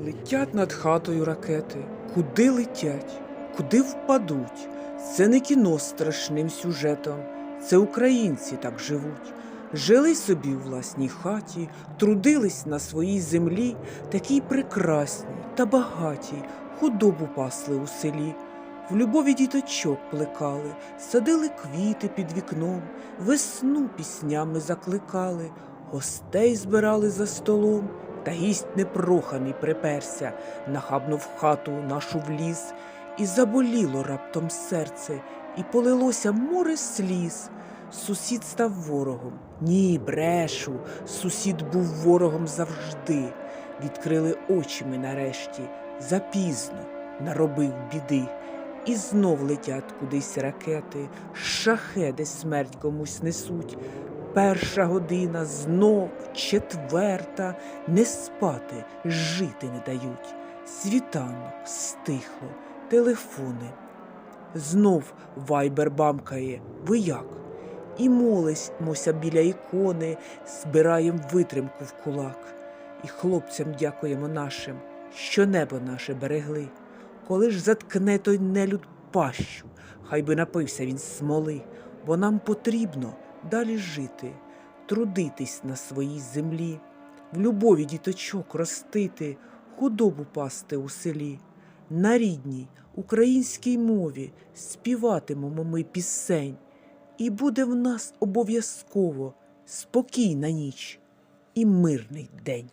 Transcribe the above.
Летять над хатою ракети. Куди летять? Куди впадуть? Це не кіно з страшним сюжетом. Це українці так живуть. Жили собі у власній хаті, трудились на своїй землі, такій прекрасній та багатій, худобу пасли у селі. В любові діточок плекали, садили квіти під вікном, весну піснями закликали, гостей збирали за столом, та гість непроханий приперся, нахабно в хату нашу вліз, і заболіло раптом серце, і полилося море сліз. Сусід став ворогом. Ні, брешу, сусід був ворогом завжди. Відкрили очі ми нарешті, запізно наробив біди. І знов летять кудись ракети, шахеди смерть комусь несуть. Перша година, знов четверта, не спати, жити не дають. Світанок стихло, телефони. Знов вайбер бамкає. Ви як? І молимося біля ікони, збираєм витримку в кулак. І хлопцям дякуємо нашим, що небо наше берегли. Коли ж заткне той нелюд пащу, хай би напився він смоли, бо нам потрібно далі жити, трудитись на своїй землі, в любові діточок ростити, худобу пасти у селі. На рідній українській мові співатимемо ми пісень, і буде в нас обов'язково спокійна ніч і мирний день.